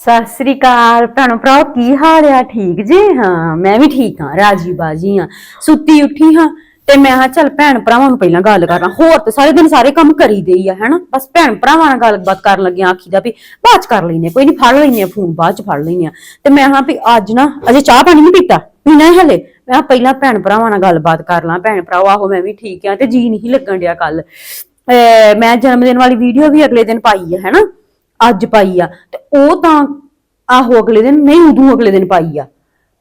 ਸਤਿ ਸ੍ਰੀ ਅਕਾਲ ਭੈਣੋ ਭਰਾਓ, ਕੀ ਹਾਲ ਆ? ਠੀਕ ਜੀ? ਹਾਂ, ਮੈਂ ਵੀ ਠੀਕ ਹਾਂ, ਰਾਜੀ ਬਾਜੀ ਹਾਂ। ਸੁੱਤੀ ਉੱਠੀ ਹਾਂ ਤੇ ਮੈਂ ਹਾਂ ਚੱਲ ਭੈਣ ਭਰਾਵਾਂ ਨੂੰ ਪਹਿਲਾਂ ਗੱਲ ਕਰਾਂ। ਹੋਰ ਤੇ ਸਾਰੇ ਦਿਨ ਸਾਰੇ ਕੰਮ ਕਰੀ ਦੇਈ ਆ, ਹੈਨਾ? ਬਸ ਭੈਣ ਭਰਾਵਾਂ ਨਾਲ ਗੱਲਬਾਤ ਕਰਨ ਲੱਗਿਆ ਆਖੀ ਦਾ ਵੀ ਬਾਅਦ ਚ ਕਰ ਲੈਨੇ ਕੋਈ ਨਹੀਂ ਫੜ ਲੈਨੇ ਫੋਨ ਬਾਅਦ ਚ ਫੜ ਲੈਨੇ ਆ ਤੇ ਮੈਂ ਹਾਂ ਵੀ ਅੱਜ ਨਾ, ਅਜੇ ਚਾਹ ਪਾਣੀ ਨਹੀਂ ਪੀਤਾ? ਪੀਣਾ ਹੈ ਹਲੇ। ਮੈਂ ਕਿਹਾ ਪਹਿਲਾਂ ਭੈਣ ਭਰਾਵਾਂ ਨਾਲ ਗੱਲਬਾਤ ਕਰ ਲਾਂ। ਭੈਣ ਭਰਾਓ, ਆਹੋ ਮੈਂ ਵੀ ਠੀਕ ਆ ਤੇ ਜੀ ਨਹੀਂ ਲੱਗਣ ਡਿਆ ਕੱਲ ਮੈਂ ਜਨਮ ਦਿਨ ਵਾਲੀ ਵੀਡੀਓ ਵੀ ਅਗਲੇ ਦਿਨ ਪਾਈ ਆ, ਹੈਨਾ? ਅੱਜ ਪਾਈ ਆ। ਤੇ ਉਹ ਤਾਂ ਆਹੋ ਅਗਲੇ ਦਿਨ ਨਹੀਂ ਉਦੋਂ ਅਗਲੇ ਦਿਨ ਪਾਈ ਆ।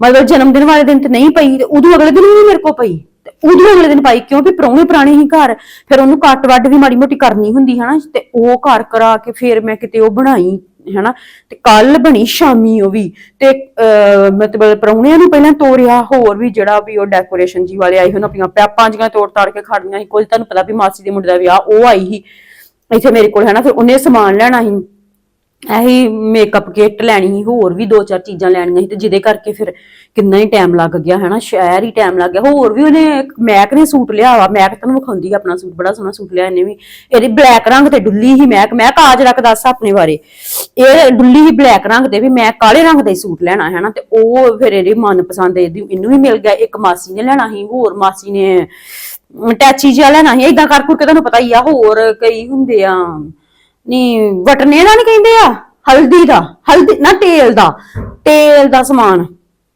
ਮਤਲਬ ਜਨਮ ਦਿਨ ਵਾਲੇ ਦਿਨ ਤੇ ਨਹੀਂ ਪਈ ਤੇ ਉਦੋਂ ਅਗਲੇ ਦਿਨ ਵੀ ਮੇਰੇ ਕੋ ਪਈ। ਤੇ ਉਦੋਂ ਅਗਲੇ ਦਿਨ ਪਾਈ ਕਿਉਂਕਿ ਪ੍ਰਾਹੁਣੇ ਪੁਰਾਣੇ ਹੀ ਘਰ ਫਿਰ ਉਹਨੂੰ ਕੱਟ ਵੱਢ ਵੀ ਮਾੜੀ ਮੋਟੀ ਕਰਨੀ ਹੁੰਦੀ ਹਨਾ? ਤੇ ਉਹ ਘਰ ਕਰਾ ਕੇ ਫਿਰ ਮੈਂ ਕਿਤੇ ਉਹ ਬਣਾਈ ਹਨਾ? ਤੇ ਕੱਲ ਬਣੀ ਸ਼ਾਮੀ ਉਹ ਵੀ। ਤੇ ਅਹ, ਮਤਲਬ ਪ੍ਰਾਹੁਣਿਆਂ ਨੂੰ ਪਹਿਲਾਂ ਤੋਰਿਆ ਹੋਰ ਵੀ ਜਿਹੜਾ ਵੀ ਉਹ ਡੈਕੋਰੇਸ਼ਨ ਜੀ ਵਾਲੇ ਆਏ ਹੋਣ ਆਪਣੀਆਂ ਪੈਪਾਂ ਜੀਆਂ ਤੋੜ ਤਾੜ ਕੇ ਖੜੀਆਂ ਸੀ। ਕੁਝ ਤੁਹਾਨੂੰ ਪਤਾ ਵੀ ਮਾਸੀ ਦੇ ਮੁੰਡੇ ਦਾ ਵਿਆਹ ਉਹ ਆਈ ਸੀ। ਇੱਥੇ ਮੇਰੇ ਕੋਲ ਹੈ ਫਿਰ ਉਹਨੇ ਸਮਾਨ ਲੈਣਾ ਸੀ। ਇਹੀ ਮੇਕਅਪ ਕਿੱਟ ਲੈਣੀ ਸੀ, ਹੋਰ ਵੀ ਦੋ ਚਾਰ ਚੀਜ਼ਾਂ ਲੈਣੀਆਂ ਸੀ ਤੇ ਜਿਹਦੇ ਕਰਕੇ ਫਿਰ ਕਿੰਨਾ ਹੀ ਟਾਈਮ ਲੱਗ ਗਿਆ ਹੈ ਸ਼ਹਿਰ ਹੀ ਟਾਈਮ ਲੱਗ ਗਿਆ। ਹੋਰ ਵੀ ਉਹਨੇ ਮੈਕ ਨੇ ਸੂਟ ਲਿਆ ਵਾ ਮੈਕ ਤੁਹਾਨੂੰ ਵਿਖਾਉਂਦੀ ਆ ਆਪਣਾ ਸੂਟ, ਬੜਾ ਸੋਹਣਾ ਸੂਟ ਲਿਆ ਇਹਨੇ ਵੀ। ਇਹਦੀ ਬਲੈਕ ਰੰਗ ਤੇ ਡੁੱਲੀ ਹੀ ਮੈਕ ਮੈਂ ਕਾਜ ਰੱਖ ਦੱਸ ਆਪਣੇ ਬਾਰੇ। ਇਹ ਡੁੱਲੀ ਹੀ ਬਲੈਕ ਰੰਗ ਤੇ ਵੀ ਮੈਂ ਕਾਲੇ ਰੰਗ ਦਾ ਹੀ ਸੂਟ ਲੈਣਾ, ਹੈਨਾ? ਤੇ ਉਹ ਫਿਰ ਇਹਦੀ ਮਨਪਸੰਦ ਇਹਦੀ, ਇਹਨੂੰ ਵੀ ਮਿਲ ਗਿਆ। ਇੱਕ ਮਾਸੀ ਨੇ ਲੈਣਾ ਸੀ, ਹੋਰ ਮਾਸੀ ਨੇ ਟੈਚੀ ਜਿਹਾ ਲੈਣਾ ਸੀ। ਇਦਾਂ ਕਰ ਕਰਕੇ ਤੁਹਾਨੂੰ ਪਤਾ ਹੀ ਆ, ਹੋਰ ਕਈ ਹੁੰਦੇ ਆ ਨਹੀਂ ਵਟਨੇ ਦਾ ਨਹੀਂ ਕਹਿੰਦੇ ਆ? ਹਲਦੀ ਦਾ। ਹਲਦੀ, ਨਾ ਤੇਲ ਦਾ। ਤੇਲ ਦਾ ਸਮਾਨ।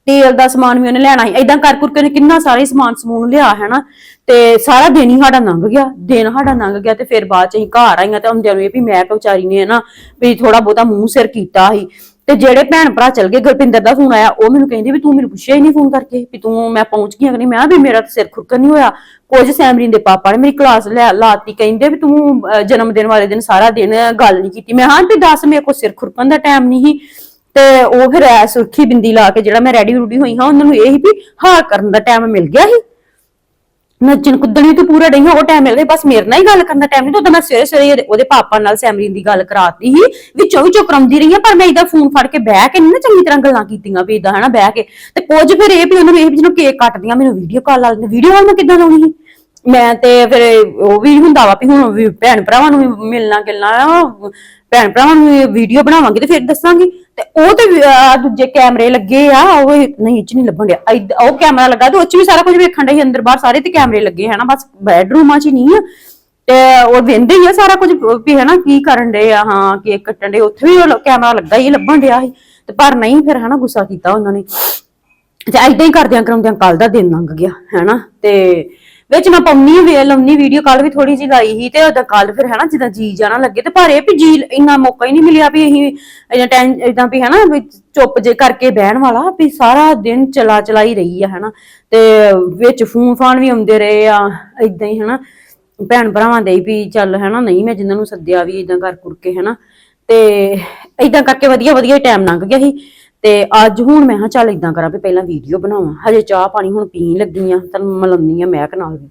ਤੇਲ ਦਾ ਸਮਾਨ ਵੀ ਉਹਨੇ ਲੈਣਾ ਸੀ। ਇਦਾਂ ਕਰ ਕੁਰ ਕੇ ਕਿੰਨਾ ਸਾਰੇ ਸਮਾਨ ਸਮੂਨ ਲਿਆ, ਹੈਨਾ? ਤੇ ਸਾਰਾ ਦਿਨ ਹੀ ਸਾਡਾ ਲੰਘ ਗਿਆ। ਦਿਨ ਸਾਡਾ ਲੰਘ ਗਿਆ ਤੇ ਫਿਰ ਬਾਅਦ ਚ ਅਸੀਂ ਘਰ ਆਈਆਂ ਤੇ ਹੁੰਦਿਆਂ ਨੂੰ ਇਹ ਵੀ ਮੈਂ ਕਿ ਵਿਚਾਰੀ ਨੇ ਨਾ ਵੀ ਥੋੜਾ ਬਹੁਤਾ ਮੂੰਹ ਸਿਰ ਕੀਤਾ ਸੀ। ਤੇ ਜਿਹੜੇ ਭੈਣ ਭਰਾ ਚਲ ਗਏ ਗੁਰਪਿੰਦਰ ਦਾ ਫੋਨ ਆਇਆ ਉਹ ਮੈਨੂੰ ਕਹਿੰਦੀ ਵੀ ਤੂੰ ਮੈਨੂੰ ਪੁੱਛਿਆ ਹੀ ਨਹੀਂ ਫੋਨ ਕਰਕੇ ਵੀ ਤੂੰ ਮੈਂ ਪਹੁੰਚ ਗਈ ਕਿ ਨਹੀਂ? ਮੈਂ ਕਿਹਾ ਵੀ ਮੇਰਾ ਤਾਂ ਸਿਰ ਖੁਰਕਣ ਨਹੀਂ ਹੋਇਆ। ਕੁਝ ਸੈਮਰੀਨ ਦੇ ਪਾਪਾ ਨੇ ਮੇਰੀ ਕਲਾਸ ਲੈ ਲਾਤੀ ਕਹਿੰਦੇ ਵੀ ਤੂੰ ਅਹ, ਜਨਮ ਦਿਨ ਵਾਲੇ ਦਿਨ ਸਾਰਾ ਦਿਨ ਗੱਲ ਨਹੀਂ ਕੀਤੀ। ਮੈਂ ਹਾਂ ਵੀ ਦੱਸ ਮੇਰੇ ਕੋਲ ਸਿਰ ਖੁਰਕਣ ਦਾ ਟਾਈਮ ਨਹੀਂ ਸੀ। ਤੇ ਉਹ ਫਿਰ ਐ ਸੁਰਖੀ ਬਿੰਦੀ ਲਾ ਕੇ ਜਿਹੜਾ ਮੈਂ ਰੈਡੀ ਰੂਡੀ ਹੋਈ ਹਾਂ ਉਹਨਾਂ ਨੂੰ ਇਹ ਹੀ ਵੀ ਹਾਂ ਕਰਨ ਦਾ ਟਾਈਮ ਮਿਲ ਗਿਆ ਸੀ। ਨੱਚਣ ਕੁੱਦਣੀ ਤੇ ਪੂਰਾ ਨਹੀਂ ਉਹ ਟਾਈਮ ਮਿਲਦਾ। ਬਸ ਮੇਰੇ ਨਾਲ ਹੀ ਗੱਲ ਕਰਨ ਦਾ ਟਾਈਮ ਨਹੀਂ ਤਾਂ ਮੈਂ ਸਵੇਰੇ ਸਵੇਰੇ ਉਹਦੇ- ਉਹਦੇ ਪਾਪਾ ਨਾਲ ਸੈਮਰੀਨ ਦੀ ਗੱਲ ਕਰਾਤੀ ਸੀ, ਵਿੱਚੋਂ ਵਿੱਚੋਂ ਕਰਾਉਂਦੀ ਰਹੀ ਹਾਂ, ਪਰ ਮੈਂ ਇਹਦਾ ਫੋਨ ਫੜ ਕੇ ਬਹਿ ਕੇ ਨਹੀਂ ਨਾ ਚੰਗੀ ਤਰ੍ਹਾਂ ਗੱਲਾਂ ਕੀਤੀਆਂ ਵੀ ਇਦਾਂ ਹਨਾ, ਬਹਿ ਕੇ। ਤੇ ਕੁਝ ਫਿਰ ਇਹ ਵੀ ਉਹਨਾਂ ਨੂੰ ਇਹ ਵੀ ਜਿਹਨੂੰ ਕੇਕ ਕੱਟਦੀਆਂ, ਮੈਨੂੰ ਵੀਡੀਓ ਕਾਲ ਲਾ ਦਿੰਦੇ। ਵੀਡੀਓ ਕਾਲ ਮੈਂ ਕਿੱਦਾਂ ਲਾਉਣੀ ਸੀ? ਮੈਂ ਤੇ ਫਿਰ ਉਹ ਵੀ ਹੁੰਦਾ ਵਾ ਵੀ ਹੁਣ ਵੀ ਭੈਣ ਭਰਾਵਾਂ ਨੂੰ ਵੀ ਮਿਲਣਾ ਗਿਲਣਾ ਭੈਣ ਭਰਾਵਾਂ ਨੂੰ ਵੀਡੀਓ ਬਣਾਵਾਂਗੇ ਤੇ ਫਿਰ ਦੱਸਾਂਗੀ। ਤੇ ਉਹ ਤੇ ਵੀ, ਆਹ ਦੂਜੇ ਕੈਮਰੇ ਲੱਗੇ ਆ ਉਹ ਨਹੀਂ ਚ ਨਹੀਂ ਲੱਭਣ ਡਿਆ। ਇੱਧ- ਉਹ ਕੈਮਰਾ ਲੱਗਾ ਤੇ ਉਹ ਚ ਵੀ ਸਾਰਾ ਕੁਝ ਵੇਖਣ ਡਈ ਅੰਦਰ ਬਾਹਰ ਸਾਰੇ ਤੇ ਕੈਮਰੇ ਲੱਗੇ ਹਨਾ ਬਸ ਬੈਡਰੂਮਾਂ ਚ ਹੀ ਨਹੀਂ ਆ। ਤੇ ਉਹ ਵੇਂਦੇ ਹੀ ਆ ਸਾਰਾ ਕੁਝ ਵੀ ਹਨਾ ਕੀ ਕਰਨ ਡੇ ਆ ਹਾਂ ਕੇਕ ਕੱਟਣ ਡੇ ਉੱਥੇ ਵੀ ਉਹ ਕੈਮਰਾ ਲੱਗਾ ਹੀ ਲੱਭਣ ਡਿਆ ਸੀ ਤੇ ਪਰ ਨਹੀਂ ਫਿਰ ਹਨਾ ਗੁੱਸਾ ਕੀਤਾ ਉਹਨਾਂ ਨੇ। ਤੇ ਏਦਾਂ ਹੀ ਕਰਦਿਆਂ ਕਰਾਉਂਦਿਆਂ ਕੱਲ ਦਾ ਦਿਨ ਲੰਘ ਗਿਆ ਹੈਨਾ ਤੇ ਵਿੱਚ ਮੈਂ ਪਾਉਣੀ ਵੇ ਲਾਉਣੀ ਵੀਡੀਓ ਕੱਲ ਵੀ ਥੋੜੀ ਜਿਹੀ ਲਾਈ ਸੀ ਤੇ ਉਹਦਾ ਕੱਲ ਫਿਰ ਹੈਨਾ ਜਿੱਦਾਂ ਜੀ ਜਾਣਾ ਲੱਗੇ ਤੇ ਪਰ ਇਹ ਵੀ ਜੀ ਇੰਨਾ ਮੌਕਾ ਹੀ ਨਹੀਂ ਮਿਲਿਆ ਵੀ ਅਸੀਂ ਇਦਾਂ ਟੈਨ ਇਦਾਂ ਵੀ ਹੈਨਾ ਵੀ ਚੁੱਪ ਜੇ ਕਰਕੇ ਬਹਿਣ ਵਾਲਾ ਵੀ ਸਾਰਾ ਦਿਨ ਚਲਾ ਚਲਾਈ ਰਹੀ ਆ ਹਨਾ ਤੇ ਵਿੱਚ ਫੋਨ ਫਾਨ ਵੀ ਆਉਂਦੇ ਰਹੇ ਆ ਇਦਾਂ ਹੀ ਹਨਾ। ਭੈਣ ਭਰਾਵਾਂ ਦੇ ਵੀ ਚੱਲ ਹੈਨਾ, ਨਹੀਂ ਮੈਂ ਜਿੰਨਾਂ ਨੂੰ ਸੱਦਿਆ ਵੀ ਇਦਾਂ ਕਰ ਕੁਰ ਕੇ ਹੈਨਾ ਤੇ ਇਦਾਂ ਕਰਕੇ ਵਧੀਆ ਵਧੀਆ ਟਾਈਮ ਲੰਘ ਗਿਆ ਸੀ। ਤੇ ਅੱਜ ਹੁਣ ਮੈਂ ਹਾਂ ਚੱਲ ਇਦਾਂ ਕਰਾਂ ਵੀ ਪਹਿਲਾਂ ਵੀਡੀਓ ਬਣਾਵਾਂ। ਹਜੇ ਚਾਹ ਪਾਣੀ ਹੁਣ ਪੀਣ ਲੱਗੀ ਆ ਤੈਨੂੰ ਮਿਲਾਉਂਦੀ ਆ ਮਹਿਕ ਨਾਲ ਵੀ।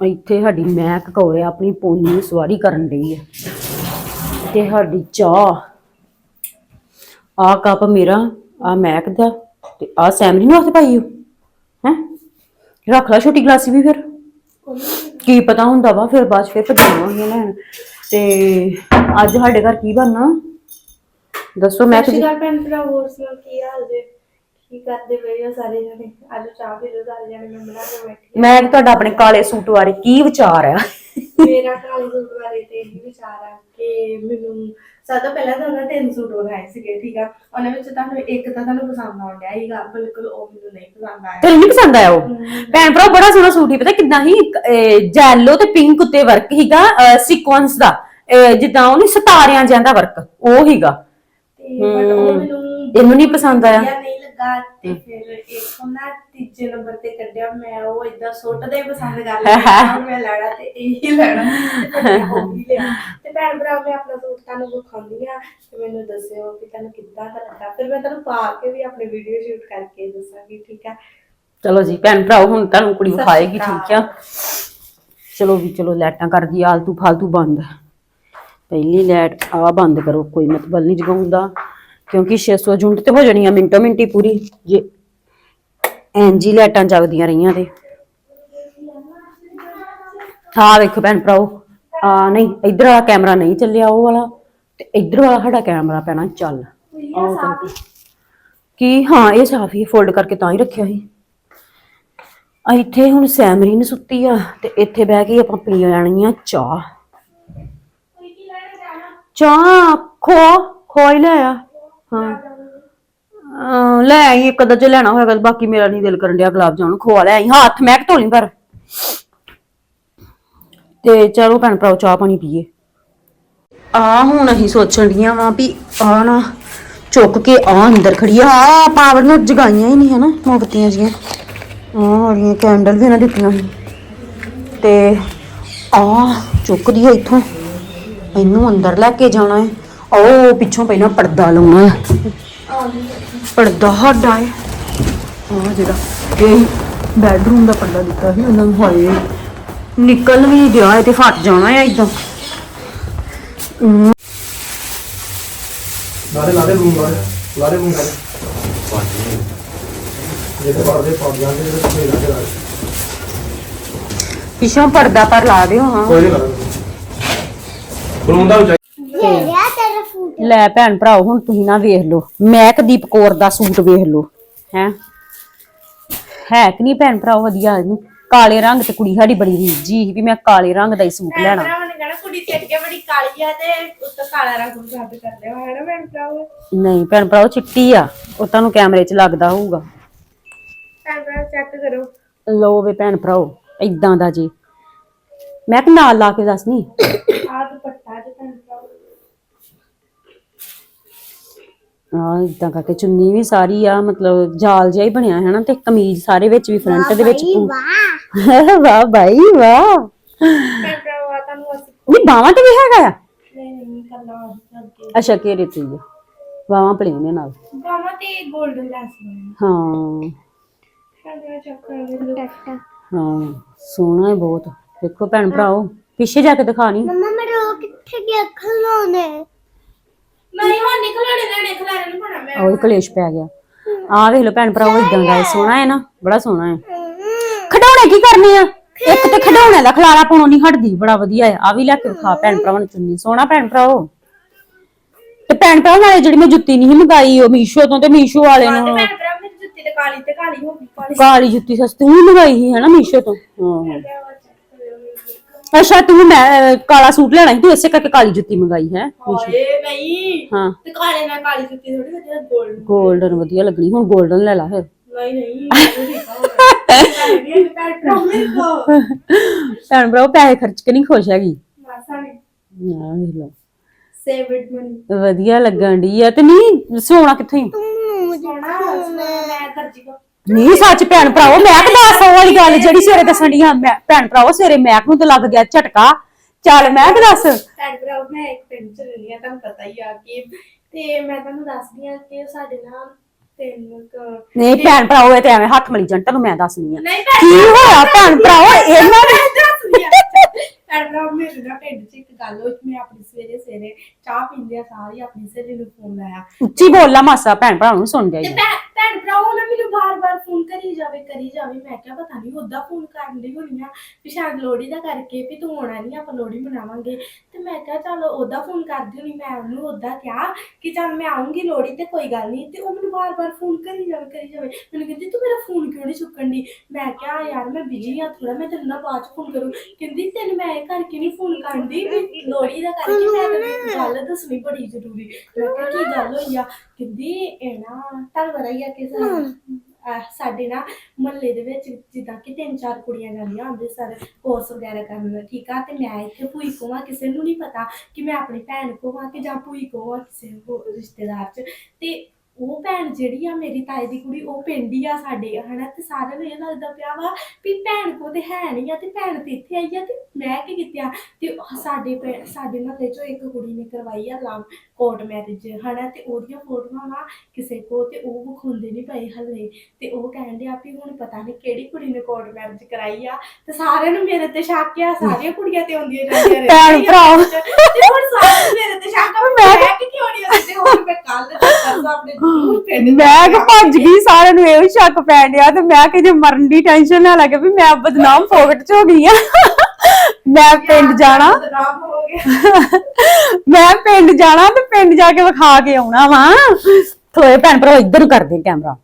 ਇੱਥੇ ਸਾਡੀ ਮਹਿਕ ਕੌਰ ਆਪਣੀ ਪੋਨੀ ਨੂੰ ਸਵਾਰੀ ਕਰਨ ਲਈ ਹੈ ਤੇ ਸਾਡੀ ਚਾਹ ਆ ਕੱਪ ਮੇਰਾ ਆ ਮਹਿਕ ਦਾ ਤੇ ਆ ਸੈਮਰੀ ਨੂੰ ਹੱਥ ਪਾਈ ਹੈ? ਰੱਖ ਲੈ ਛੋਟੀ ਗਲਾਸੀ ਵੀ ਫਿਰ। ਕੀ ਪਤਾ ਹੁੰਦਾ ਵਾ, ਫਿਰ ਬਾਅਦ ਫਿਰ ਭਜਾਵਾਂਗੇ ਲੈਣ। ਤੇ ਅੱਜ ਸਾਡੇ ਘਰ ਕੀ ਬਣਨਾ? ਦੱਸੋ ਮੈਂ ਸਤਿ ਸ਼੍ਰੀ ਅਕਾਲ ਭੈਣ ਭਰਾ ਹੋਰ ਸੁਣਾਓ ਕੀ ਹਾਲ ਜੇ? ਕੀ ਕਰਦੇ ਪਏ ਹੋ ਸਾਰੇ ਜਣੇ? ਅੱਜ ਚਾਹ ਪੀ ਲਓ ਸਾਰੇ ਜਣੇ ਮੈਂ ਬਣਾ ਕੇ ਬੈਠੀ ਮੈਂ ਤੁਹਾਡਾ ਆਪਣੇ ਕਾਲੇ ਸੂਟ ਬਾਰੇ ਕੀ ਵਿਚਾਰ ਆ? ਮੇਰਾ ਕਾਲੀ ਸੂਟ ਬਾਰੇ ਤੇ ਇਹ ਵਿਚਾਰ ਆ ਕਿ ਮੈਨੂੰ ਸਭ ਤੋਂ ਪਹਿਲਾਂ ਤਾਂ ਉਹਨਾਂ ਤਿੰਨ ਸੂਟ ਵਿਖਾਏ ਸੀਗੇ ਠੀਕ ਆ? ਉਹਨਾਂ ਵਿੱਚ ਤੁਹਾਨੂੰ ਇੱਕ ਤਾਂ ਤੁਹਾਨੂੰ ਪਸੰਦ ਆਉਣ ਡਿਆ ਸੀਗਾ ਬਿਲਕੁਲ ਉਹ ਮੈਨੂੰ ਨਹੀਂ ਪਸੰਦ ਆਇਆ। ਤੈਨੂੰ ਨਹੀਂ ਪਸੰਦ ਆਇਆ ਉਹ? ਭੈਣ ਭਰਾ ਬੜਾ ਸੋਹਣਾ ਸੂਟ ਹੀ ਪਤਾ ਕਿੱਦਾਂ ਹੀ ਜੈਲੋ ਤੇ ਪਿੰਕ ਉੱਤੇ ਵਰਕ ਹੀਗਾ ਸੀਕੁਐਂਸ ਦਾ। ਅਹ, ਜਿੱਦਾਂ ਉਹ ਨੀ ਸਿਤਾਰਿਆਂ ਜਾਂਦਾ ਵਰਕ ਉਹ ਹੀਗਾ ਤੇ ਉਹ ਮੈਨੂੰ ਇਹਨੂੰ ਨਹੀਂ ਪਸੰਦ ਆਇਆ? ਵਧੀਆ ਨਹੀਂ ਲੱਗਾ ਤੇ ਫਿਰ ਇੱਕ ਉਹਨਾਂ ਤੀਜੇ ਨੰਬਰ ਤੇ ਕੱਢਿਆ ਮੈਂ ਉਹ ਇਦਾਂ ਸੁੱਟ ਦੇ ਪਸੰਦ ਕਰ ਲਿਆ ਮੈਂ ਲੈਣਾ ਤੇ ਇਹੀ ਲੈਣਾ। ਤੇ ਵੀ ਲਿਆ ਤੇ ਭੈਣ ਭਰਾ ਮੈਂ ਆਪਣਾ ਸੂਟ ਤੁਹਾਨੂੰ ਵਿਖਾਉਂਦੀ ਆ ਤੇ ਮੈਨੂੰ ਦੱਸਿਓ ਕਿ ਤੁਹਾਨੂੰ ਕਿੱਦਾਂ ਦਾ ਲੱਗਾ। ਫਿਰ ਮੈਂ ਤੁਹਾਨੂੰ ਪਾ ਕੇ ਵੀ ਆਪਣੀ ਵੀਡੀਓ ਸ਼ੂਟ ਕਰਕੇ ਦੱਸਾਂਗੀ ਠੀਕ ਆ? ਚਲੋ ਜੀ ਭੈਣ ਭਰਾਓ ਹੁਣ ਤੁਹਾਨੂੰ ਕੁੜੀ ਵਿਖਾਏਗੀ। ਠੀਕ ਆ? ਚਲੋ ਵੀ ਚਲੋ ਲਾਈਟਾਂ ਕਰ ਦੀ ਆਲਤੂ ਫਾਲਤੂ ਬੰਦ। ਪਹਿਲੀ ਲਾਈਟ ਆ ਬੰਦ ਕਰੋ ਕੋਈ ਮਤਲਬ ਨਹੀਂ ਜਗਾਉਂਦਾ। ਕਿਉਂਕਿ 600 ਯੂਨਿਟ ਤੇ ਹੋ ਜਾਣੀ ਆ ਮਿੰਟੋ ਮਿੰਟੀ ਪੂਰੀ। ਜੇ ਐਨਜੀ ਲਾਈਟਾਂ ਜਗਦੀਆਂ ਰਹੀਆਂ ਤੇ। ਹਾਂ ਵੇਖੋ ਭੈਣ ਭਰਾਓ ਆ ਨਹੀਂ ਇਧਰ ਵਾਲਾ ਕੈਮਰਾ ਨਹੀਂ ਚੱਲਿਆ ਉਹ ਵਾਲਾ। ਤੇ ਇੱਧਰ ਵਾਲਾ ਸਾਡਾ ਕੈਮਰਾ ਪੈਣਾ ਚੱਲ। ਆ ਕੀ? ਹਾਂ ਇਹ ਸਾਫ਼ ਹੀ ਫੋਲਡ ਕਰਕੇ ਤਾਂ ਹੀ ਰੱਖਿਆ ਸੀ। ਆ ਇੱਥੇ ਹੁਣ ਸੈਮਰੀ ਨੇ ਸੁੱਤੀ ਆ ਤੇ ਇੱਥੇ ਬਹਿ ਕੇ ਆਪਾਂ ਪੀ ਲੈਣੀ ਆ ਚਾਹ। ਚਾਹ ਖੋ ਖੋ ਹੀ ਲੈ ਆ। ਹਾਂ। ਅਹ ਲੈ ਆਈ, ਇੱਕ ਅੱਧਾ ਜੇ ਲੈਣਾ ਹੋਏਗਾ ਤਾਂ ਬਾਕੀ ਮੇਰਾ ਨਹੀਂ ਦਿਲ ਕਰਨ ਡਿਆ ਗੁਲਾਬ ਜਾਮੁਨ, ਖੋਆ ਲੈ ਆਈ। ਹੱਥ ਮੈਂ ਕਿ ਧੋਲੀ ਪਰ? ਤੇ ਚਲੋ ਭੈਣ ਭਰਾਓ, ਚਾਹ ਪਾਣੀ ਪੀਏ। ਆ ਹੁਣ ਅਸੀਂ ਸੋਚਣ ਡੀਆਂ ਵਾਂ ਵੀ ਆ ਨਾ ਚੁੱਕ ਕੇ ਆ ਅੰਦਰ ਖੜੀ ਆ ਆ ਪਾਵਰ ਨੂੰ ਜਗਾਈਆਂ ਹੀ ਨਹੀਂ, ਹਨਾ ਮੁਕਤੀਆਂ ਜੀਆਂ ਆ ਵਾਲੀਆਂ ਕੈਂਡਲ ਵੀ ਇਹਨਾਂ ਦਿੱਤੀਆਂ ਸੀ। ਤੇ ਆ ਚੁੱਕਦੀ ਹੈ ਇੱਥੋਂ। ਇਹਨੂੰ ਅੰਦਰ ਲੈ ਕੇ ਜਾਣਾ ਹੈ। ਉਹ ਪਿੱਛੋਂ ਪਹਿਲਾਂ ਪਰਦਾ ਲਾਉਣਾ ਹੈ। ਪਰਦਾ ਸਾਡਾ ਹੈ। ਆ ਜਿਹੜਾ ਇਹ ਬੈਡਰੂਮ ਦਾ ਪਰਦਾ ਦਿੱਤਾ ਸੀ ਉਹਨਾਂ ਨੂੰ ਹਾਏ। ਨਿਕਲ ਵੀ ਗਿਆ ਹੈ ਤੇ ਫਟ ਜਾਣਾ ਹੈ ਇਦਾਂ। ਲਾਰੇ ਲਾਰੇ ਰੂਮ ਲਾਰੇ। ਲਾਰੇ ਰੂਮ ਲਾਰੇ। ਜਿਹਦੇ ਪਰਦੇ ਪੜ ਜਾਂਦੇ ਜਿਹੜੇ ਤੁਸੀਂ ਲਾਰੇ ਲਾਰੇ ਪਿੱਛੋਂ ਪਰਦਾ ਪਰ ਲਾ ਦਿਓ ਹਾਂ। ਕੋਈ ਨਹੀਂ ਲਾਰੇ ਲੈ ਭੈਣ ਭਰਾਓ ਹੁਣ ਤੁਸੀਂ ਨਾ ਵੇਖ ਲਓ। ਮੈਕਦੀਪ ਕੌਰ ਦਾ ਸੂਟ ਵੇਖ ਲਓ ਹੈ? ਹੈ ਕਿ ਨਹੀਂ ਭੈਣ ਭਰਾਓ ਵਧੀਆ ਇਹਨੂੰ? ਕਾਲੇ ਰੰਗ ਤੇ ਕੁੜੀ ਸਾਡੀ ਬੜੀ ਰੀਝੀ ਸੀ ਵੀ ਮੈਂ ਕਾਲੇ ਰੰਗ ਦਾ ਹੀ ਸੂਟ ਲੈਣਾ। ਭਰਾਵਾਂ ਨੇ ਕਹਿਣਾ ਕੁੜੀ ਤੇ ਕੇ ਬੜੀ ਕਾਲੀ ਆ ਤੇ ਉੱਤੋਂ ਕਾਲਾ ਰੰਗ ਪਸੰਦ ਕਰਦੇ ਹੋ ਹੈ ਨਾ ਭੈਣ ਭਰਾਵੋ। ਨਹੀਂ ਭੈਣ ਭਰਾਓ ਚਿੱਟੀ ਆ। ਉਹ ਤੁਹਾਨੂੰ ਕੈਮਰੇ 'ਚ ਲੱਗਦਾ ਹੋਊਗਾ। ਭੈਣ ਭਰਾ ਚੈੱਕ ਕਰੋ। ਲਓ ਵੇ ਭੈਣ ਭਰਾਓ ਇਦਾਂ ਦਾ ਜੀ। ਮੈਂ ਕਿ ਨਾਲ ਲਾ ਕੇ ਦੱਸਨੀ ਆਹ ਦੁਪੱਟਾ ਭਰਾਵੋ ਆ ਇਦਾਂ ਕਰਕੇ ਚੁੰਨੀ ਵੀ ਸਾਰੀ ਆ ਮਤਲਬ ਜਾਲ ਜਿਹਾ ਹੀ ਬਣਿਆ ਹੈ ਨਾ ਤੇ ਕਮੀਜ਼ ਸਾਰੇ ਵਿੱਚ ਵੀ ਫਰੰਟ ਦੇ ਵਿੱਚ ਵਾਹ ਵਾਹ। ਬਾਈ ਵਾਹ। ਆ ਨਹੀਂ ਬਾਵਾਂ ਤੇ ਵੀ ਹੈਗਾ ਆ? ਨਹੀਂ ਨਹੀਂ ਕੱਲਾ ਅੱਗੇ ਅੱਛਾ ਘੇਰੇ ਤੇ ਹੀ ਆ। ਬਾਵਾਂ ਪਲੇਨ ਨੇ ਨਾਲ। ਬਾਵਾ ਤੇ 골ਡਨ ਲੈਸ ਬਣੀ ਹਾਂ ਹਾਂ ਸੋਹਣਾ ਹੈ ਬਹੁਤ। ਦੇਖੋ ਭੈਣ ਭਰਾਓ ਪਿੱਛੇ ਜਾ ਕੇ ਦਿਖਾ ਨਹੀਂ ਮੰਮਾ ਮੇਰੇ ਉਹ ਕਿੱਥੇ ਗਿਆ ਖਲੋਣੇ ਨਹੀਂ ਹੁਣ ਨਿਕਲਣੇ ਨੇ ਨਿਕਲਣੇ ਨਹੀਂ ਪਣਾ ਮੈਂ ਉਹ ਕਲੇਸ਼ ਪੈ ਗਿਆ। ਆ ਵੇਖ ਲਓ ਭੈਣ ਭਰਾਓ ਇਦਾਂ ਦਾ ਹੈ ਸੋਹਣਾ ਹੈ ਨਾ ਬੜਾ ਸੋਹਣਾ ਹੈ। ਖਿਡੌਣੇ ਕੀ ਕਰਨੇ ਆ? ਇੱਕ ਤੇ ਖਿਡੌਣੇ ਦਾ ਖਲਾਰਾ ਪਾਉਣੋਂ ਨਹੀਂ ਹਟਦੀ ਬੜਾ ਵਧੀਆ ਹੈ ਆ ਵੀ ਲੈ ਕੇ ਖਾ ਭੈਣ ਭਰਾਵਾਂ ਨੂੰ ਚੁੰਨੀ। ਸੋਹਣਾ ਭੈਣ ਭਰਾਓ। ਤੇ ਭੈਣ ਭਰਾਵਾਂ ਨਾਲੇ ਜਿਹੜੀ ਮੈਂ ਜੁੱਤੀ ਨਹੀਂ ਮੰਗਾਈ ਉਹ ਮੀਸ਼ੋ ਤੋਂ ਤੇ ਮੀਸ਼ੋ ਵਾਲੇ ਨੂੰ। ਭੈਣ ਭਰਾ ਮੇਰੀ ਜੁੱਤੀ ਤੇ ਕਾਲੀ ਤੇ ਕਾਲੀ ਹੋ ਗਈ ਕਾਲੀ। ਕਾਲੀ ਜੁੱਤੀ ਸਸਤੀ ਉਹ ਮੰਗਾਈ ਸੀ ਹਨਾ ਮੀਸ਼ੋ ਤੋਂ। ਹਾਂ। ਕਰਿਓ। ਅੱਛਾ ਤੂੰ ਮੈਂ ਕਾਲਾ ਸੂਟ ਲੈਣਾ ਸੀ ਤੂੰ ਇਸੇ ਕਰਕੇ ਕਾਲੀ ਜੁੱਤੀ ਮੰਗਾਈ ਹੈ। ਹਾਏ ਨਹੀਂ। ਹਾਂ। ਤੇ ਕਾਲੇ ਨਾਲ ਕਾਲੀ ਜੁੱਤੀ ਥੋੜੀ ਵਧੀਆ 골ਡ 골ਡਨ ਵਧੀਆ ਲੱਗਣੀ ਹੁਣ 골ਡਨ ਲੈ ਲਾ ਫਿਰ। ਨਹੀਂ ਨਹੀਂ ਭੈਣ ਭਰਾ ਪੈਸੇ ਖਰਚ ਕੇ ਨਹੀਂ ਖੁਸ਼ ਹੈਗੀ। ਵਧੀਆ ਲੱਗਣ ਦੀ ਆ ਤੇ ਨਹੀਂ ਸੋਣਾ ਕਿੱਥੇ ਸੋਣਾ ਮੈਂ ਦਰਜੀ ਕੋ ਨਹੀਂ ਸੱਚ ਭੈਣ ਭਰਾਓ ਮੈਂ ਤਾਂ ਦੱਸ ਉਹ ਵਾਲੀ ਗੱਲ ਜਿਹੜੀ ਸਵੇਰੇ ਦੱਸਣ ਹਾਂ ਮੈਂ ਭੈਣ ਭਰਾਓ ਸਵੇਰੇ ਮੈਕ ਨੂੰ ਤਾਂ ਲੱਗ ਗਿਆ ਝਟਕਾ? ਚੱਲ ਮੈਂ ਕਿ ਦੱਸ। ਭੈਣ ਭਰਾ ਮੈਂ ਇੱਕ ਪਿੰਡ ਚ ਰਹਿੰਦੀ ਆ ਤੁਹਾਨੂੰ ਪਤਾ ਹੀ ਆ ਕਿ ਤੇ ਮੈਂ ਤੁਹਾਨੂੰ ਦੱਸਦੀ ਆ ਕਿ ਸਾਡੇ ਨਾਲ ਤਿੰਨ ਕੁ- ਨਹੀਂ ਭੈਣ ਭਰਾਓ ਇਹ ਤੇ ਐਵੇਂ ਹੱਥ ਮਲੀ ਜਾਣ ਤੈਨੂੰ ਮੈਂ ਦੱਸਣੀ ਆ ਨਹੀਂ ਭੈਣ ਕੀ ਹੋਇਆ ਭੈਣ ਭਰਾਓ ਇਹਨਾਂ ਨੇ ਭਰਾ ਮੇਰੇ ਨਾਲ ਪਿੰਡ ਚ ਇੱਕ ਗੱਲ ਹੋਈ ਮੈਂ ਆਪਣੀ ਸਵੇਰੇ ਸਵੇਰੇ ਚਾਹ ਪੀਂਦੇ ਆ ਸਾਰੀ ਆਪਣੀ ਸਹੇਲੀ ਨੂੰ ਫੋਨ ਲਾਇਆ। ਉੱਚੀ ਬੋਲਣਾ ਮਾਸਾ ਭੈਣ ਭਰਾ ਨੂੰ ਸੁਣ ਤੇ ਜਾਈ ਭੈਣ ਭੈਣ ਭਰਾ ਉਹ ਨਾ ਮੈਨੂੰ ਬਾਰ-ਬਾਰ ਫੋਨ ਕਰੀ ਜਾਵੇ ਕਰੀ ਜਾਵੇ। ਮੈਂ ਕਿਹਾ ਪਤਾ ਨਹੀਂ ਉਹਦਾ ਫੋਨ ਕਰਨ ਦੀ ਹੋਣੀ ਆ ਵੀ ਸ਼ਾਇਦ ਲੋਹੜੀ ਦਾ ਕਰਕੇ ਵੀ ਤੂੰ ਆਉਣਾ ਨਹੀਂ ਆਪਾਂ ਲੋਹੜੀ ਮਨਾਵਾਂਗੇ। ਤੇ ਮੈਂ ਕਿਹਾ ਚੱਲ ਉਹਦਾ ਫੋਨ ਕਰਦੀ ਹੋਣੀ ਮੈਂ ਉਹਨੂੰ ਉਹਦਾ ਕਿਹਾ ਕਿ ਚੱਲ ਮੈਂ ਆਉਂਗੀ ਲੋਹੜੀ ਤੇ ਕੋਈ ਗੱਲ ਨਹੀਂ ਤੇ ਉਹ ਮੈਨੂੰ ਬਾਰ-ਬਾਰ ਫੋਨ ਕਰੀ ਜਾਵੇ ਕਰੀ ਜਾਵੇ। ਮੈਨੂੰ ਕਹਿੰਦੀ ਤੂੰ ਮੇਰਾ ਫੋਨ ਕਿਉਂ ਨਹੀਂ ਚੁੱਕਣ ਦੀ ਮੈਂ ਕਿਹਾ ਯਾਰ ਮੈਂ ਬਿਜ਼ੀ ਆ ਥੋੜਾ ਮੈਂ ਤੈਨੂੰ ਨਾ ਬਾਅਦ ਚ ਫੋਨ ਕਰੂੰ। ਕਹਿੰਦੀ ਤੈਨੂੰ ਮੈਂ ਇਹ ਕਰਕੇ ਨਹੀਂ ਫੋਨ ਕਰਨ ਦੀ ਵੀ ਲੋਹੜੀ ਦਾ ਕਰਕੇ ਮੈਂ ਤੈਨੂੰ ਗੱਲ ਦੱਸਣੀ ਬੜੀ ਜ਼ਰੂਰੀ। ਮੈਂ ਕਿਹਾ ਕੀ ਗੱਲ ਹੋਈ ਆ? ਕਹਿੰਦੀ ਇਹ ਨਾ ਤੁਹਾਨੂੰ ਪਤਾ ਹੀ ਆ ਕਿ ਸਾ- ਅਹ ਸਾਡੇ ਨਾ ਮੁਹੱਲੇ ਦੇ ਵਿੱਚ ਜਿੱਦਾਂ ਕਿ ਤਿੰਨ ਚਾਰ ਕੁੜੀਆਂ ਜਾਂਦੀਆਂ ਅੰਮ੍ਰਿਤਸਰ ਕੋਰਸ ਵਗੈਰਾ ਕਰਨ ਠੀਕ ਆ? ਤੇ ਮੈਂ ਇੱਥੇ ਭੂਈ ਕੋਵਾਂ ਕਿਸੇ ਨੂੰ ਨਹੀਂ ਪਤਾ ਕਿ ਮੈਂ ਆਪਣੀ ਭੈਣ ਕੋਵਾਂ ਕਿ ਜਾਂ ਭੂਈ ਕੋਵਾਂ ਕਿਸੇ ਹੋਰ ਰਿਸ਼ਤੇਦਾਰ ਚ। ਤੇ ਉਹ ਭੈਣ ਜਿਹੜੀ ਆ ਮੇਰੀ ਤਾਏ ਦੀ ਕੁੜੀ ਉਹ ਪਿੰਡ ਹੀ ਆ ਸਾਡੇ ਹਨਾ? ਤੇ ਸਾਰਿਆਂ ਨੂੰ ਇਹ ਲੱਗਦਾ ਪਿਆ ਵਾ ਵੀ ਭੈਣ ਕੋ ਤੇ ਹੈ ਨਹੀਂ ਆ ਤੇ ਭੈਣ ਤੇ ਇੱਥੇ ਆਈ ਆ ਤੇ ਮੈਂ ਕੀ ਕੀਤਾ? ਤੇ ਉਹ ਸਾਡੇ ਪਿੰ- ਸਾਡੇ ਮਹੱਲੇ ਚੋਂ ਇੱਕ ਕੁੜੀ ਨੇ ਕਰਵਾਈ ਆ ਲਵ ਕੋਰਟ ਮੈਰਿਜ ਹਨਾ? ਤੇ ਉਹਦੀਆਂ ਫੋਟੋਆਂ ਵਾ ਕਿਸੇ ਕੋ ਤੇ ਉਹ ਵਿਖਾਉਂਦੇ ਨਹੀਂ ਪਏ ਹੱਲੇ। ਤੇ ਉਹ ਕਹਿੰਦੇ ਆ ਵੀ ਹੁਣ ਪਤਾ ਨਹੀਂ ਕਿਹੜੀ ਕੁੜੀ ਨੇ ਕੋਰਟ ਮੈਰਿਜ ਕਰਾਈ ਆ। ਤੇ ਸਾਰਿਆਂ ਨੂੰ ਮੇਰੇ ਤੇ ਸ਼ੱਕ ਆ ਸਾਰੀਆਂ ਕੁੜੀਆਂ ਤੇ ਆਉਂਦੀਆਂ ਜਾਂਦੀਆਂ ਭੈਣ ਭਰਾ। ਤੇ ਹੁਣ ਸਾਰਿਆਂ ਨੂੰ ਮੇਰੇ ਤੇ ਸ਼ੱਕ ਆ ਵੀ ਮੈਂ ਕਿ ਕਿਉਂ ਨਹੀਂ ਤੇ ਹੁਣ ਮੈਂ ਕੱਲ ਆਪਣੇ ਦੂਰ ਪਿੰਡ ਮੈਂ ਕਿ ਭੱਜ ਗਈ, ਸਾਰਿਆਂ ਨੂੰ ਇਹੋ ਸ਼ੱਕ ਪੈ ਗਿਆ ਤੇ ਮੈਂ ਕਿ ਜੇ ਮਰਨ ਦੀ ਟੈਨਸ਼ਨ ਨਾ ਲੱਗੇ ਵੀ ਮੈਂ ਬਦਨਾਮ ਫੋਕਟ ਚ ਹੋ ਗਈ ਆ। ਮੈਂ ਪਿੰਡ ਜਾਣਾ। ਮੈਂ ਪਿੰਡ ਜਾਣਾ ਤੇ ਪਿੰਡ ਜਾ ਕੇ ਵਿਖਾ ਕੇ ਆਉਣਾ ਵਾ। ਥੋੜੇ ਭੈਣ ਭਰਾ ਇੱਧਰ ਨੂੰ ਕਰਦੇ ਕੈਮਰਾ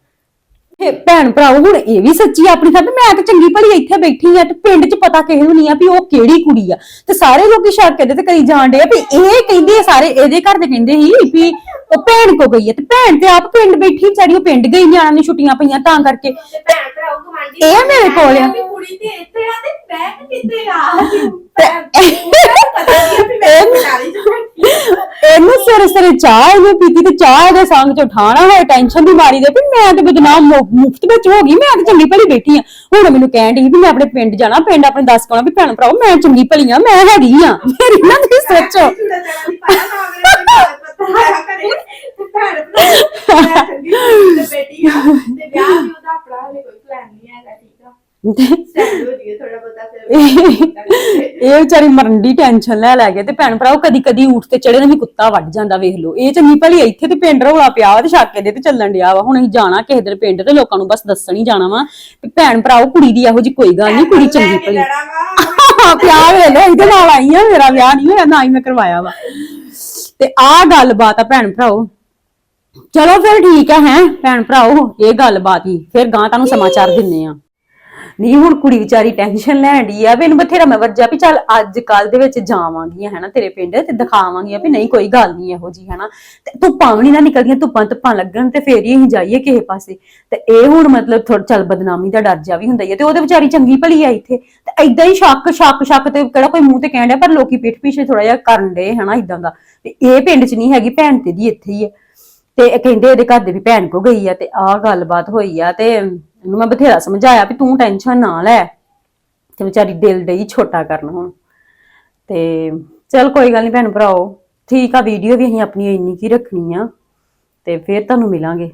ਇਹ ਭੈਣ ਭਰਾ ਹੁਣ ਇਹ ਵੀ ਸੱਚੀ ਆਪਣੀ ਥਾਂ ਤੇ ਮੈਂ ਤੇ ਚੰਗੀ ਭਲੀ ਇੱਥੇ ਬੈਠੀ ਆ ਤੇ ਪਿੰਡ 'ਚ ਪਤਾ ਕਿਸੇ ਨੂੰ ਨਹੀਂ ਆ ਵੀ ਉਹ ਕਿਹੜੀ ਕੁੜੀ ਆ। ਤੇ ਸਾਰੇ ਲੋਕੀ ਸ਼ੱਕ ਕਰਦੇ ਤੇ ਕਰੀ ਜਾਣ ਡੇ ਆ ਵੀ ਇਹ ਕਹਿੰਦੇ ਸਾਰੇ, ਇਹਦੇ ਘਰ ਦੇ ਕਹਿੰਦੇ ਸੀ ਵੀ ਉਹ ਭੈਣ ਕੋ ਗਈ ਆ ਤੇ ਭੈਣ ਤੇ ਆਪ ਪਿੰਡ ਬੈਠੀ ਵਿਚਾਰੀ ਉਹ ਪਿੰਡ ਗਈ ਨਿਆਣਿਆਂ ਨੂੰ ਛੁੱਟੀਆਂ ਪਈਆਂ ਤਾਂ ਕਰਕੇ। ਤੇ ਭੈਣ ਇਹ ਮੇਰੇ ਕੋਲ। ਆ। ਵੀ ਕੁੜੀ ਤੇ ਇੱਥੇ ਆ ਤੇ ਮੈਂ ਕਿੱਥੇ ਆ? ਭੈਣ ਪਤਾ ਨਹੀਂ ਵੀ ਮੈਂ ਨਾਲੀ ਚ ਬੈਠੀ ਆ। ਇਹਨੂੰ ਸਿਰ ਸਿਰ ਚਾਹ ਇਹਨੇ ਪੀਤੀ ਤੇ ਚਾਹ ਇਹਦੇ ਸੰਗ ਚ ਉਠਾਣਾ ਹੋਏ ਟੈਨਸ਼ਨ ਦੀ ਮਾਰੀ ਦੇ ਵੀ ਮੈਂ ਤੇ ਬਦਨਾਮ ਮੁ- ਮੁਫਤ ਵਿੱਚ ਹੋ ਗਈ ਮੈਂ ਤੇ ਚੰਗੀ ਭਲੀ ਬੈਠੀ ਆ। ਹੁਣ ਮੈਨੂੰ ਕਹਿਣ ਡਈ ਵੀ ਮੈਂ ਆਪਣੇ ਪਿੰਡ ਜਾਣਾ ਪਿੰਡ ਆਪਣੇ ਦੱਸ ਕੋਣਾ ਵੀ ਭੈਣ ਭਰਾਓ ਮੈਂ ਚੰਗੀ ਭਲੀ ਆ ਮੈਂ ਹੈਗੀ ਆ। ਮੇਰੀ ਨਾ ਤੁਸੀਂ ਸੋਚੋ। ਚੂੜਾ ਚਾੜਾ ਨਹੀਂ ਪਾਇਆ ਨਾ ਮੇਰੇ ਕੋਲ ਕਰੇ ਤੇ ਭੈਣ ਭਰਾ ਮੈਂ ਠੰਡੀ ਤੇ ਬੇਟੀ ਆ ਤੇ ਵਿਆਹ ਵੀ ਉਹਦਾ ਆਪਣਾ ਹਲੇ ਕੋਈ ਪਲਾਨ ਨਹੀਂ ਹੈਗਾ ਠੀਕ ਆ। ਸੈਂਡ ਹੋ ਜੀਏ ਥੋੜਾ ਬਹੁਤਾ ਫਿਰ ਇਹ ਵਿਚਾਰੀ ਮਰਨ ਦੀ ਟੈਨਸ਼ਨ ਲੈ ਲੈ ਕੇ ਤੇ ਭੈਣ ਭਰਾਓ ਕਦੀ ਕਦੀ ਊਠ ਤੇ ਚੜੇ ਨੂੰ ਵੀ ਕੁੱਤਾ ਵੱਢ ਜਾਂਦਾ ਵੇਖ ਲਓ। ਇਹ ਚੰਗੀ ਭਲੀ ਇੱਥੇ ਤੇ ਪਿੰਡ ਰੌਲਾ ਪਿਆ ਵਾ ਤੇ ਛਾਕੇ ਦੇ ਤੇ ਚੱਲਣ ਡਿਆ ਵਾ। ਹੁਣ ਅਸੀਂ ਜਾਣਾ ਕਿਸੇ ਦਿਨ ਪਿੰਡ ਤੇ ਲੋਕਾਂ ਨੂੰ ਬਸ ਦੱਸਣ ਹੀ ਜਾਣਾ ਵਾ। ਵੀ ਭੈਣ ਭਰਾਓ ਕੁੜੀ ਦੀ ਇਹੋ ਜੀ ਕੋਈ ਗੱਲ ਨਹੀਂ ਕੁੜੀ ਚੰਗੀ ਭਲੀ। ਪਿਆਰ ਵੇਖ ਲਓ ਇਹਦੇ ਨਾਲ ਆਈ ਆ ਮੇਰਾ ਵਿਆਹ ਨਹੀਂ ਹੋਇਆ ਨਾ ਹੀ ਮੈਂ ਕਰਵਾਇਆ ਵਾ। ਤੇ ਆਹ ਗੱਲਬਾਤ ਆ ਭੈਣ ਭਰਾਓ। ਚਲੋ ਫਿਰ ਠੀਕ ਆ ਹੈ, ਭੈਣ ਭਰਾਓ, ਇਹ ਗੱਲਬਾਤ ਹੀ। ਫਿਰ ਗਾਂ ਤੁਹਾਨੂੰ ਸਮਾਚਾਰ ਦਿੰਨੇ ਆ। ਨਹੀਂ, ਹੁਣ ਕੁੜੀ ਵਿਚਾਰੀ ਟੈਨਸ਼ਨ ਲੈਣ ਡਈ ਆ ਵੀ ਇਹਨੂੰ ਬਥੇਰਾ ਮੈਂ ਵਰਜਾ ਵੀ ਚੱਲ ਅੱਜ ਕੱਲ ਦੇ ਵਿੱਚ ਜਾਵਾਂਗੀ ਹਨਾ, ਤੇਰੇ ਪਿੰਡ ਤੇ ਦਿਖਾਵਾਂਗੀ ਵੀ ਨਹੀਂ, ਕੋਈ ਗੱਲ ਨਹੀਂ ਇਹੋ ਜੀ ਹੈਨਾ। ਤੇ ਧੁੱਪਾਂ ਵੀ ਨੀ ਨਾ ਨਿਕਲਦੀਆਂ, ਧੁੱਪਾਂ ਧੁੱਪਾਂ ਲੱਗਣ ਤੇ ਫੇਰ ਹੀ ਅਸੀਂ ਜਾਈਏ ਕਿਸੇ ਪਾਸੇ। ਤੇ ਇਹ ਹੁਣ ਮਤਲਬ ਥੋੜਾ ਚੱਲ ਬਦਨਾਮੀ ਦਾ ਡਰ ਜਾ ਵੀ ਹੁੰਦਾ ਹੀ ਆ, ਤੇ ਉਹਦੇ ਵਿਚਾਰੀ ਚੰਗੀ ਭਲੀ ਆ ਇੱਥੇ। ਐਦਾਂ ਹੀ ਸ਼ੱਕ ਸ਼ੱਕ ਸ਼ੱਕ ਤੇ ਕਿਹੜਾ ਕੋਈ ਮੂੰਹ ਤੇ ਕਹਿਣ ਡਿਆ, ਪਰ ਲੋਕੀ ਪਿੱਠ ਪਿੱਛੇ ਥੋੜਾ ਜਿਹਾ ਕਰਨ ਡੇ ਹਨਾ ਇਦਾਂ ਦਾ। ਵੀ ਇਹ ਪਿੰਡ 'ਚ ਨਹੀਂ ਹੈਗੀ, ਭੈਣ ਤੇ ਦੀ ਇੱਥੇ ਹੀ ਹੈ ਤੇ ਇਹ ਕਹਿੰਦੇ ਇਹਦੇ ਘਰ ਦੇ ਵੀ ਭੈਣ ਕੋ ਗਈ ਆ, ਤੇ ਆਹ ਗੱਲਬਾਤ ਹੋਈ ਆ, ਤੇ ਇਹਨੂੰ ਮੈਂ ਬਥੇਰਾ ਸਮਝਾਇਆ ਵੀ ਤੂੰ ਟੈਨਸ਼ਨ ਨਾ ਲੈ, ਤੇ ਵਿਚਾਰੀ ਦਿਲ ਡਈ ਛੋਟਾ ਕਰਨ ਹੁਣ। ਤੇ ਚਲ ਕੋਈ ਗੱਲ ਨਹੀਂ ਭੈਣ ਭਰਾਓ, ਠੀਕ ਆ, ਵੀਡੀਓ ਵੀ ਅਸੀਂ ਆਪਣੀ ਇੰਨੀ ਕੀ ਰੱਖਣੀ ਆ, ਤੇ ਫੇਰ ਤੁਹਾਨੂੰ ਮਿਲਾਂਗੇ।